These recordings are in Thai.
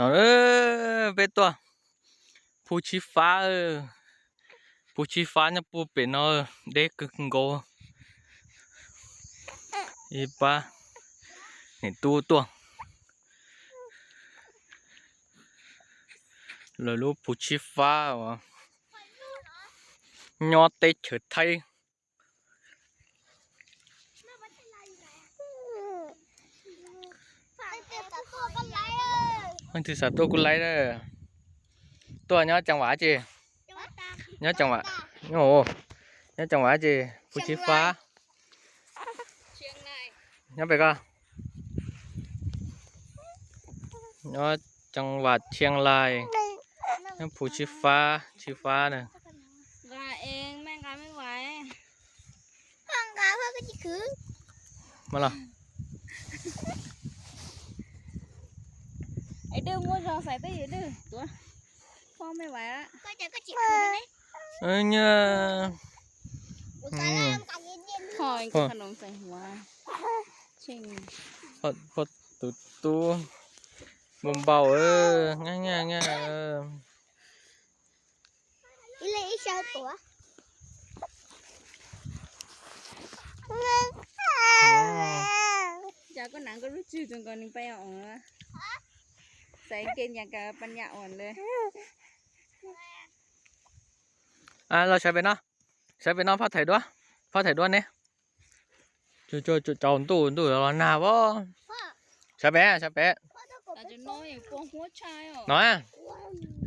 นอนเออเป็นตัวผู้ชี้ฟ้าเออผู้ชี้ฟ้าเนี่ยผู้เป็นเออเด็กกึ่งโกอีป้าเนี่ยตัวตัวเลยรู้ผู้ชี้ฟ้าวะยอเตะเฉิดไทยเตะตะโกนกันไรเออมันถือสัตว์กุไลเด้อตัวเนาะจังหวะเจเนาะจังหวะโอ้โหเนาะจังหวะเจผู้ชี้ฟ้าเนาะไปก็เนาะจังหวัดเชียงรายเนาะผู้ชี้ฟ้าชี้ฟ้าเนี่ยมาเองแม่งกาไม่ไหวฟังกาเพื่อก็จะคือ มาลรอ Itu mua giờ phải bây giờ đi. Tua. Không mày vậy á. Có chả có chị không đấy. Ơ nha. Thôi, cái khăn ông phải hóa. Chinh. Phật Phật tụt tu. Mầm bầu ơ, nga nga nga ơ. Ý lấy sao tủa? À. Chả con nắng có rút chữ trong con đi bay ổng á. ใส่เกณฑ์อย่างกับปัญญาอ่อนเลยอ่าเราใช้ไปเนาะใช้ไปเนาะพ่อถ่ายด้วยพ่อถ่ายด้วยเนี่ยจุจุจุจอนตู้ตู่เราหนาวะใช้ไปใช้ไปน้อย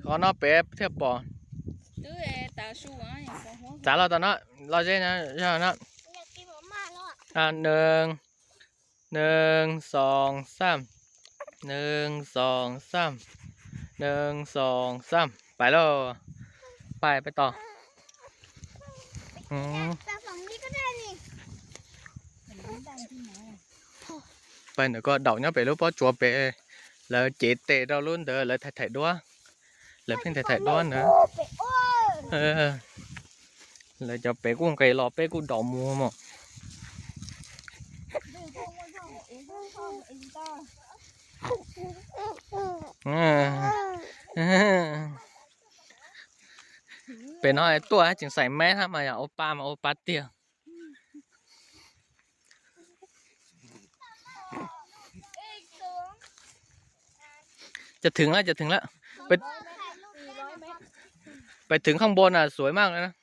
ขอน้อเป๊ะเทียบปอจ๋าเราตอนนั้นเราเจ๊นะใช่ไหมนะอ่าหนึ่ง หนึ่งสองสามหนึ่งสองสามหนึ่งสองสามไปแล้วไปไปต่อไปหนูก็เดาเนาะไปรู้ป้อจัวเปแล้วเจเตะเราลุ้นเด้อแล้วถ่ายถ่ายด้วยแล้วเพิ่งถ่ายถ่ายด้วยนะเออแล้วจะเปกุ้งไก่รอเปกุ้งดอกมัวมั้งเป็นอะไรตัวจึงใส่แม่ทำไมอ่ะโอปามาโอปาเตียจะถึงแล้วจะถึงแล้ว ไปไปถึงข้างบนอ่ะสวยมากเลยนะ